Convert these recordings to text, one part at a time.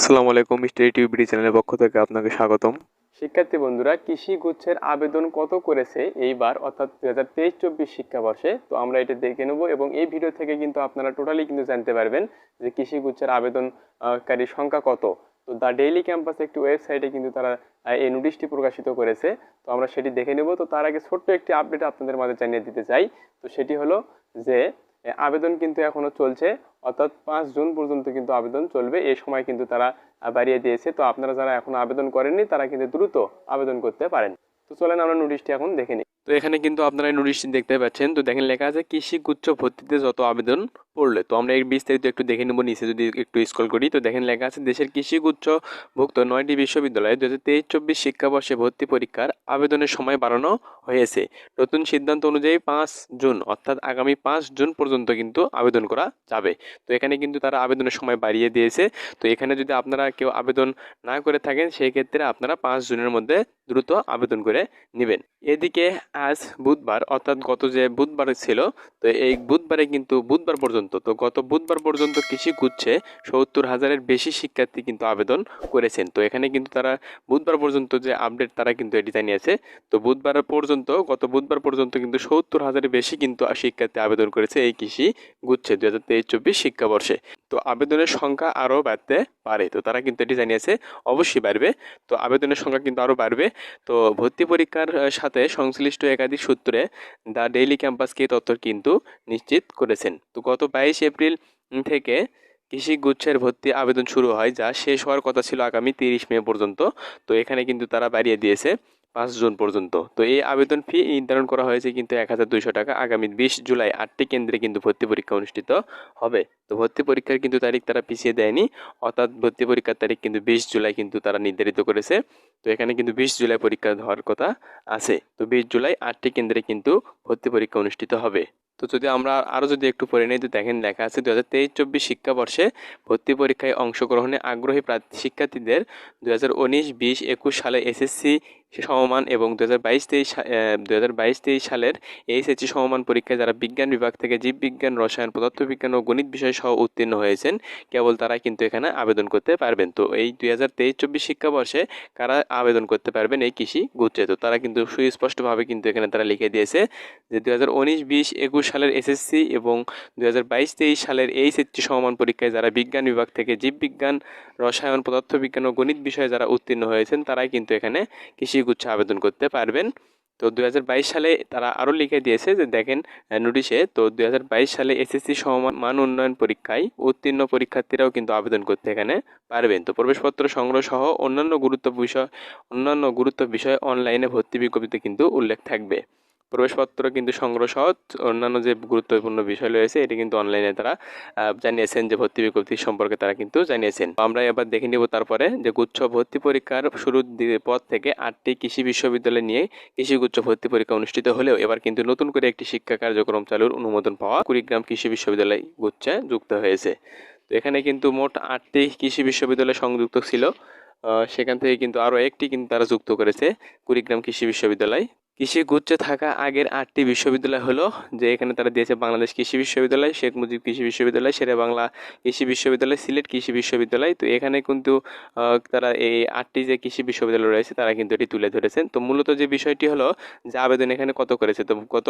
আসসালামু আলাইকুম মিস্টার চ্যানেলের পক্ষ থেকে আপনাকে স্বাগতম। শিক্ষার্থী বন্ধুরা, কৃষি গুচ্ছের আবেদন কত করেছে এইবার, অর্থাৎ দু হাজার তেইশ চব্বিশ শিক্ষাবর্ষে? তো আমরা এটা দেখে নেব এবং এই ভিডিও থেকে কিন্তু আপনারা টোটালি কিন্তু জানতে পারবেন যে কৃষি গুচ্ছের আবেদনকারীর সংখ্যা কত। তো দ্য ডেইলি ক্যাম্পাস একটি ওয়েবসাইটে কিন্তু তারা এই নোটিশটি প্রকাশিত করেছে। তো আমরা সেটি দেখে নেব। তো তার আগে ছোট্ট একটি আপডেট আপনাদের মাঝে জানিয়ে দিতে চাই। তো সেটি হলো যে আবেদন কিন্তু এখনও চলছে। অর্থাৎ পাঁচ জুন পর্যন্ত কিন্তু আবেদন চলবে। এই সময় কিন্তু তারা বাড়িয়ে দিয়েছে। তো আপনারা যারা এখন আবেদন করেননি, তারা কিন্তু দ্রুত আবেদন করতে পারেন। তো চলেন আমরা নোটিশটি এখন দেখে নিই। তো এখানে কিন্তু আপনারা এই নোটিশটি দেখতে পাচ্ছেন। তো দেখেন লেখা আছে, কৃষি গুচ্ছ ভর্তিতে যত আবেদন পড়লে। তো আমরা এই বিস্তারিত একটু দেখে নেব, নিচে যদি একটু স্কল করি। তো দেখেন লেখা আছে, দেশের কৃষি গুচ্ছ ভুক্ত নয়টি বিশ্ববিদ্যালয়ে দু হাজার তেইশ চব্বিশ শিক্ষাবর্ষে ভর্তি পরীক্ষার আবেদনের সময় বাড়ানো হয়েছে। নতুন সিদ্ধান্ত অনুযায়ী পাঁচ জুন, অর্থাৎ আগামী পাঁচ জুন পর্যন্ত কিন্তু আবেদন করা যাবে। তো এখানে কিন্তু তারা আবেদনের সময় বাড়িয়ে দিয়েছে। তো এখানে যদি আপনারা কেউ আবেদন না করে থাকেন সেই ক্ষেত্রে আপনারা পাঁচ জুনের মধ্যে দ্রুত আবেদন করে নেবেন। এদিকে আজ বুধবার, অর্থাৎ গত যে বুধবার ছিল, তো এই বুধবারে কিন্তু বুধবার পর্যন্ত, তো গত বুধবার পর্যন্ত কৃষি গুচ্ছে সত্তর হাজারের বেশি শিক্ষার্থী কিন্তু আবেদন করেছেন। তো এখানে কিন্তু তারা বুধবার পর্যন্ত যে আপডেট তারা কিন্তু এটি জানিয়েছে তো বুধবার পর্যন্ত, গত বুধবার পর্যন্ত কিন্তু সত্তর হাজারের বেশি কিন্তু শিক্ষার্থী আবেদন করেছে এই কৃষি গুচ্ছে দু হাজার তেইশ চব্বিশ শিক্ষাবর্ষে। তো আবেদনের সংখ্যা আরও বাড়তে পারে। তো তারা কিন্তু এটি জানিয়েছে, অবশ্যই বাড়বে। তো আবেদনের সংখ্যা কিন্তু আরও বাড়বে। তো ভর্তি পরীক্ষার সাথে সংশ্লিষ্ট একাধিক সূত্রে দ্য ডেইলি ক্যাম্পাসকে তথ্য কিন্তু নিশ্চিত করেছেন। তো গত বাইশ এপ্রিল থেকে কৃষি গুচ্ছের ভর্তি আবেদন শুরু হয়, যা শেষ হওয়ার কথা ছিল আগামী তিরিশ মে পর্যন্ত। তো এখানে কিন্তু তারা বাড়িয়ে দিয়েছে। পাঁচ জুন পর্যন্ত। তো এই আবেদন ফি নির্ধারণ করা হয়েছে কিন্তু এক হাজার দুইশো টাকা। আগামী বিশ জুলাই আটটি কেন্দ্রে কিন্তু ভর্তি পরীক্ষা অনুষ্ঠিত হবে। তো ভর্তি পরীক্ষার কিন্তু তারিখ তারা পিছিয়ে দেয়নি। অর্থাৎ ভর্তি পরীক্ষার তারিখ কিন্তু বিশ জুলাই কিন্তু তারা নির্ধারিত করেছে। তো এখানে কিন্তু বিশ জুলাই পরীক্ষা হওয়ার কথা আছে। তো বিশ জুলাই আটটি কেন্দ্রে কিন্তু ভর্তি পরীক্ষা অনুষ্ঠিত হবে। তো যদি আমরা আরও যদি একটু পড়ে নিই, তো দেখেন লেখা আছে দু হাজার তেইশ চব্বিশ শিক্ষাবর্ষে ভর্তি পরীক্ষায় অংশগ্রহণে আগ্রহী প্রার্থী শিক্ষার্থীদের দু হাজার উনিশ, বিশ, একুশ সালে এসএসসি সমমান এবং দু হাজার বাইশ তেইশ দু হাজার বাইশ তেইশ সালের এইচএসসি সমমান পরীক্ষায় যারা বিজ্ঞান বিভাগ থেকে জীববিজ্ঞান, রসায়ন, পদার্থবিজ্ঞান ও গণিত বিষয় সহ উত্তীর্ণ হয়েছেন, কেবল তারা কিন্তু এখানে আবেদন করতে পারবেন। তো এই দুই হাজার তেইশ চব্বিশ শিক্ষাবর্ষে কারা আবেদন করতে পারবেন এই কৃষি গুচ্ছে তো তারা কিন্তু সুস্পষ্টভাবে কিন্তু এখানে তারা লিখে দিয়েছে যে দু হাজার উনিশ বিশ একুশ সালের এসএসসি এবং দু হাজার বাইশ তেইশ সালের এইচএসসি সমমান পরীক্ষায় যারা বিজ্ঞান বিভাগ থেকে জীববিজ্ঞান, রসায়ন, পদার্থবিজ্ঞান ও গণিত বিষয়ে যারা উত্তীর্ণ হয়েছেন, তারাই কিন্তু এখানে কৃষি গুচ্ছে আবেদন করতে পারবেন। তো দুই হাজার বাইশ সালে তারা আরও লিখে দিয়েছে যে, দেখেন নোটিশে তো দুই হাজার বাইশ সালে এসএসসি সমান মান উন্নয়ন পরীক্ষায় উত্তীর্ণ পরীক্ষার্থীরাও কিন্তু আবেদন করতে এখানে পারবেন। তো প্রবেশপত্র সংগ্রহ সহ অন্যান্য গুরুত্ব বিষয়, অন্যান্য গুরুত্ব বিষয় অনলাইনে ভর্তি বিজ্ঞপ্তিতে কিন্তু উল্লেখ থাকবে। প্রবেশপত্র কিন্তু সংগ্রহ সহ অন্যান্য যে গুরুত্বপূর্ণ বিষয় রয়েছে, এটি কিন্তু অনলাইনে তারা জানিয়েছেন যে ভর্তি বিজ্ঞপ্তি সম্পর্কে তারা কিন্তু জানিয়েছেন। আমরা এবার দেখে নিব তারপরে যে গুচ্ছ ভর্তি পরীক্ষার শুরুর পর থেকে আটটি কৃষি বিশ্ববিদ্যালয় নিয়ে কৃষি গুচ্ছ ভর্তি পরীক্ষা অনুষ্ঠিত হলেও এবার কিন্তু নতুন করে একটি শিক্ষা কার্যক্রম চালুর অনুমোদন পাওয়া কুড়িগ্রাম কৃষি বিশ্ববিদ্যালয় গুচ্ছে যুক্ত হয়েছে। তো এখানে কিন্তু মোট আটটি কৃষি বিশ্ববিদ্যালয় সংযুক্ত ছিল। সেখান থেকে কিন্তু আরও একটি কিন্তু তারা যুক্ত করেছে কুড়িগ্রাম কৃষি বিশ্ববিদ্যালয়। কৃষি গুচ্ছে থাকা আগের আটটি বিশ্ববিদ্যালয় হলো, যে এখানে তারা দিয়েছে বাংলাদেশ কৃষি বিশ্ববিদ্যালয়, শেখ মুজিব কৃষি বিশ্ববিদ্যালয় শেরে বাংলা কৃষি বিশ্ববিদ্যালয়, সিলেট কৃষি বিশ্ববিদ্যালয়। তো এখানে কিন্তু তারা এই আটটি যে কৃষি বিশ্ববিদ্যালয় রয়েছে, তারা কিন্তু এটি তুলে ধরেছেন। তো মূলত যে বিষয়টি হলো, যে আবেদন এখানে কত করেছে? তো গত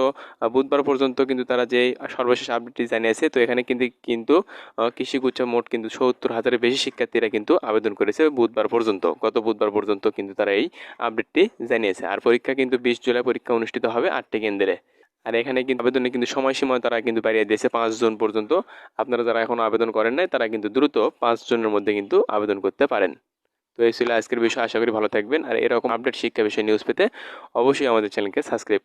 বুধবার পর্যন্ত কিন্তু তারা যে সর্বশেষ আপডেটটি জানিয়েছে, তো এখানে কিন্তু কিন্তু কৃষি গুচ্ছ মোট কিন্তু সত্তর হাজারের বেশি শিক্ষার্থীরা কিন্তু আবেদন করেছে বুধবার পর্যন্ত। গত বুধবার পর্যন্ত কিন্তু তারা এই আপডেটটি জানিয়েছে। আর পরীক্ষা কিন্তু বিশ জুলাই পরীক্ষা অনুষ্ঠিত হবে আটটি কেন্দ্রে। আর এখানে কিন্তু আবেদনে কিন্তু সময়সীমা তারা কিন্তু বাড়িয়ে দিয়েছে পাঁচজন পর্যন্ত। আপনারা যারা এখনও আবেদন করেন নাই, তারা কিন্তু দ্রুত পাঁচজনের মধ্যে কিন্তু আবেদন করতে পারেন। তো এই ছিল আজকের বিষয়, আশা করি ভালো থাকবেন। আর এরকম আপডেট শিক্ষা বিষয় নিউজ পেতে অবশ্যই আমাদের চ্যানেলকে সাবস্ক্রাইব